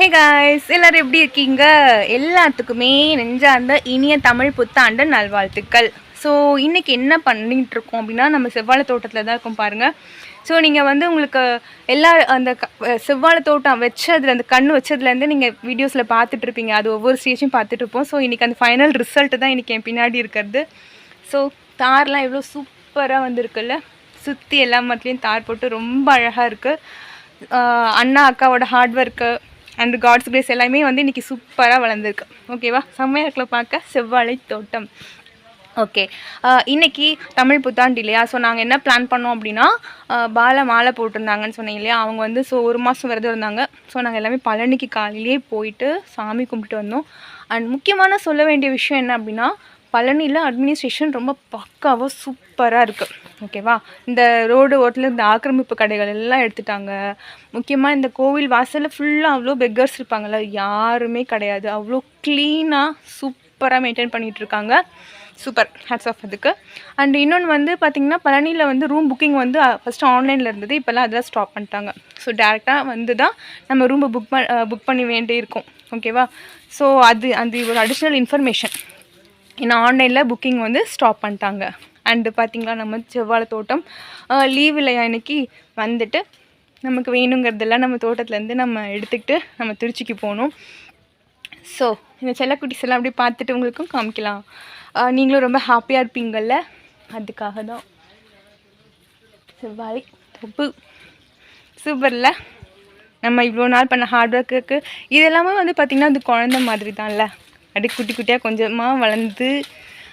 Hey guys எல்லாரும் எப்படி இருக்கீங்க? எல்லாத்துக்குமே நெஞ்சார்ந்த இனிய தமிழ் புத்தாண்டு நல்வாழ்த்துக்கள். ஸோ இன்றைக்கி என்ன பண்ணிகிட்டு இருக்கோம் அப்படின்னா நம்ம செவ்வாழை தோட்டத்தில் தான் இருக்கோம் பாருங்கள் ஸோ நீங்கள் வந்து உங்களுக்கு எல்லா அந்த க- செவ்வாழை தோட்டம் வச்சதுல அந்த கண் வச்சதுலேருந்து நீங்கள் வீடியோஸில் பார்த்துட்ருப்பீங்க அது ஒவ்வொரு ஸ்டேஜும் பார்த்துட்ருப்போம் ஸோ இன்றைக்கி அந்த ஃபைனல் ரிசல்ட் தான் இன்றைக்கி என் பின்னாடி இருக்கிறது. ஸோ தார்லாம் எவ்வளோ சூப்பராக வந்திருக்குல்ல? சுற்றி எல்லா மரத்துலேயும் தார் போட்டு ரொம்ப அழகாக இருக்குது அண்ணா அக்காவோட hard work and God's grace எல்லாமே வந்து இன்றைக்கி சூப்பராக வளர்ந்துருக்கு. ஓகேவா செம்மையாக இருக்கல பார்க்க? செவ்வாழை தோட்டம். ஓகே இன்னைக்கு தமிழ் புத்தாண்டு இல்லையா? ஸோ நாங்கள் என்ன பிளான் பண்ணோம் அப்படின்னா பாலை பால மாலை போட்டிருந்தாங்கன்னு சொன்னீங்க இல்லையா? அவங்க வந்து ஸோ ஒரு மாதம் விரதம் இருந்தாங்க. ஸோ நாங்கள் எல்லாமே பழனிக்கு காலையிலேயே போயிட்டு சாமி கும்பிட்டு வந்தோம். அண்ட் முக்கியமான சொல்ல வேண்டிய விஷயம் என்ன அப்படின்னா பழனியில் அட்மினிஸ்ட்ரேஷன் ரொம்ப பக்காவாக சூப்பராக இருக்குது ஓகேவா இந்த ரோடு ஓட்டில் இந்த ஆக்கிரமிப்பு கடைகள் எல்லாம் எடுத்துட்டாங்க. முக்கியமாக இந்த கோவில் வாசலில் ஃபுல்லாக அவ்வளோ பெக்கர்ஸ் இருப்பாங்கல்ல யாருமே கிடையாது. அவ்வளோ க்ளீனாக சூப்பராக மெயின்டைன் பண்ணிகிட்டு இருக்காங்க. சூப்பர் ஹேட்ஸ் ஆஃப் அதுக்கு. அண்ட் இன்னொன்று வந்து பார்த்திங்கன்னா பழனியில் வந்து ரூம் புக்கிங் வந்து ஃபஸ்ட்டு ஆன்லைனில் இருந்தது. இப்போல்லாம் அதெல்லாம் ஸ்டாப் பண்ணிட்டாங்க. ஸோ டேரெக்டாக வந்து தான் நம்ம ரூமை புக் பண் புக் பண்ணி வேண்டி இருக்கும் ஓகேவா ஸோ அது அது ஒரு அடிஷ்னல் இன்ஃபர்மேஷன் ஏன்னா ஆன்லைனில் புக்கிங் வந்து ஸ்டாப் பண்ணிட்டாங்க. அண்டு பார்த்திங்களா நம்ம செவ்வாழை தோட்டம் லீவ் இல்லையா இன்னைக்கு? வந்துட்டு நமக்கு வேணுங்கிறதெல்லாம் நம்ம தோட்டத்துலேருந்து நம்ம எடுத்துக்கிட்டு நம்ம திருச்சிக்கு போகணும். ஸோ இந்த செல்லக்குட்டிஸ் எல்லாம் அப்படியே பார்த்துட்டு உங்களுக்கும் காமிக்கலாம். நீங்களும் ரொம்ப ஹாப்பியாக இருப்பீங்கள்ல அதுக்காக தான். செவ்வாய் தொப்பு. சூப்பரில் நம்ம இவ்வளோ நாள் பண்ண ஹார்ட் ஒர்க்குக்கு இதெல்லாமே வந்து பார்த்திங்கன்னா அது குழந்த மாதிரி தான்ல அப்படியே குட்டி குட்டியாக கொஞ்சமாக வளர்ந்து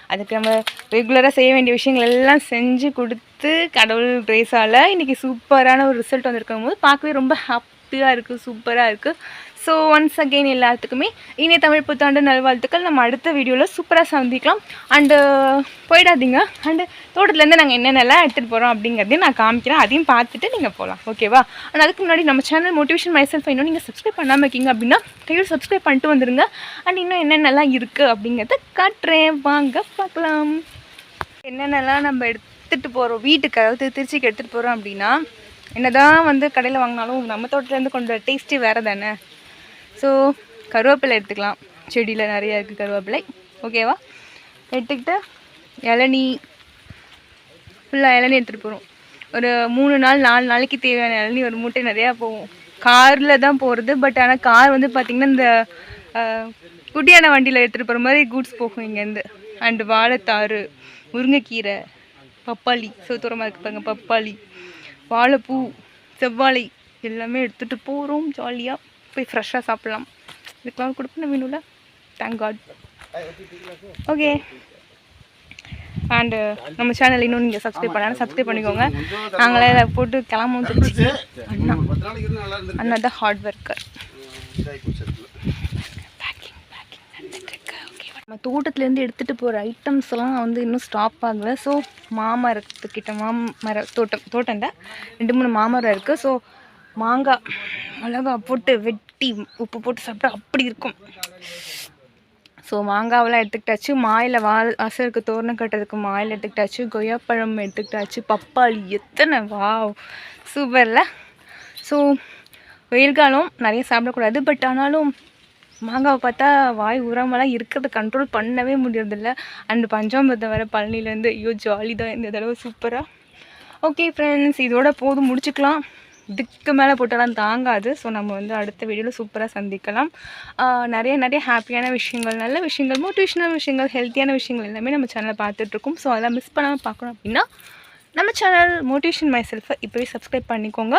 அதுக்கு நம்ம ரெகுலராக செய்ய வேண்டிய விஷயங்கள் எல்லாம் செஞ்சு கொடுத்து கடவுள் கிரேஸால் இன்றைக்கி சூப்பரான ஒரு ரிசல்ட் வந்திருக்கும் போது பார்க்கவே ரொம்ப ஹாப்பியாக இருக்குது சூப்பராக இருக்குது ஸோ ஒன்ஸ் அகெயின் எல்லாத்துக்குமே இனிய தமிழ் புத்தாண்டு நல்வாழ்த்துக்கள். நம்ம அடுத்த வீடியோவில் சூப்பராக சந்திக்கலாம். அண்டு uh, போயிடாதீங்க. அண்டு தோட்டத்துலேருந்து நாங்கள் என்னென்னலாம் எடுத்துகிட்டு போகிறோம் அப்படிங்கிறதையும் நான் காமிக்கிறேன். அதையும் பார்த்துட்டு நீங்கள் போகலாம் ஓகேவா அண்ட் அதுக்கு முன்னாடி நம்ம சேனல் மோட்டிவேஷன் மைசெல்ஃப் இன்னும் நீங்கள் சப்ஸ்கிரைப் பண்ணாமல் இருக்கீங்க அப்படின்னா கையில் சப்ஸ்கிரைப் பண்ணிட்டு வந்துருங்க. அண்ட் இன்னும் என்னென்னலாம் இருக்குது அப்படிங்கிறத காட்டுறேன். வாங்க பார்க்கலாம். என்னென்னலாம் நம்ம எடுத்துகிட்டு போகிறோம் வீட்டுக்கு அதாவது திருச்சிக்கு எடுத்துகிட்டு போகிறோம் அப்படின்னா என்னதான் வந்து கடையில் வாங்கினாலும் நம்ம தோட்டத்துலேருந்து கொண்டு டேஸ்ட்டு வேறு தானே ஸோ கருவேப்பிலை எடுத்துக்கலாம். செடியில் நிறையா இருக்குது கருவேப்பிலை. ஓகேவா எடுத்துக்கிட்டு இளநி ஃபுல்லாக இளநி எடுத்துகிட்டு போகிறோம் ஒரு மூணு நாள் நாலு நாளைக்கு தேவையான இளநி ஒரு மூட்டை நிறையா போகும் காரில் தான் போகிறது பட் ஆனால் கார் வந்து பார்த்திங்கன்னா இந்த குட்டியான வண்டியில் எடுத்துகிட்டு போகிற மாதிரி கூட்ஸ் போகும் இங்கேருந்து. அண்டு வாழைத்தாறு முருங்கைக்கீரை பப்பாளி. சோத்துரமாக இருக்கு பாருங்க பப்பாளி வாழைப்பூ செவ்வாழை எல்லாமே எடுத்துகிட்டு போகிறோம் ஜாலியாக போய் ஃப்ரெஷ்ஷாக சாப்பிட்லாம். இதுக்கெல்லாம் கொடுப்பேன் வேணும்ல தேங்க் காட் ஓகே அண்டு நம்ம சேனல் இன்னும் நீங்கள் சப்ஸ்கிரைப் பண்ணலாம் சப்ஸ்கிரைப் பண்ணிக்கோங்க. நாங்களே அதை போட்டு கிளம்பும் தெரிஞ்சு அண்ணா. அண்ணா தான் ஹார்ட் ஒர்க்கர் ஓகே நம்ம தோட்டத்துலேருந்து எடுத்துகிட்டு போகிற ஐட்டம்ஸ் எல்லாம் வந்து இன்னும் ஸ்டாப் ஆகலை. ஸோ மாமரத்துக்கிட்ட மாமர தோட்டம் தோட்டம் தான் ரெண்டு மூணு மாமரம் இருக்குது ஸோ மாங்காய் மிளகா போட்டு வெட்டி உப்பு போட்டு சாப்பிட்டா அப்படி இருக்கும். ஸோ மாங்காவெல்லாம் எடுத்துக்கிட்டாச்சு. மாயில் வால் வாசலுக்கு தோரணம் கட்டுறதுக்கு மாயில் எடுத்துக்கிட்டாச்சு. கொய்யாப்பழம் எடுத்துக்கிட்டாச்சு. பப்பாளி எத்தனை வா சூப்பரில் ஸோ வெயில் காலம் நிறைய சாப்பிடக்கூடாது. பட் ஆனாலும் மாங்காவை பார்த்தா வாய் உரமெல்லாம் இருக்கிறத கண்ட்ரோல் பண்ணவே முடியறதில்ல. அண்ட் பஞ்சாமிரதம் வர பழனிலேருந்து ஐயோ ஜாலி தான் இந்த தடவை சூப்பராக ஓகே ஃப்ரெண்ட்ஸ் இதோட போதும் முடிச்சுக்கலாம். இதுக்கு மேலே போட்டாலாம் தாங்காது. ஸோ நம்ம வந்து அடுத்த வீடியோவில் சூப்பராக சந்திக்கலாம். நிறைய நிறைய ஹாப்பியான விஷயங்கள் நல்ல விஷயங்கள் மோட்டிவேஷனல் விஷயங்கள் ஹெல்த்தியான விஷயங்கள் எல்லாமே நம்ம சேனலில் பார்த்துட்ருக்கோம். ஸோ அதெல்லாம் மிஸ் பண்ணாமல் பார்க்கணும் அப்படின்னா நம்ம சேனல் மோட்டிவேஷன் மை செல்ஃபை இப்போவே சப்ஸ்கிரைப் பண்ணிக்கோங்க.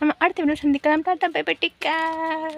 நம்ம அடுத்த வீடியோ சந்திக்கலாம். Tata bye bye take care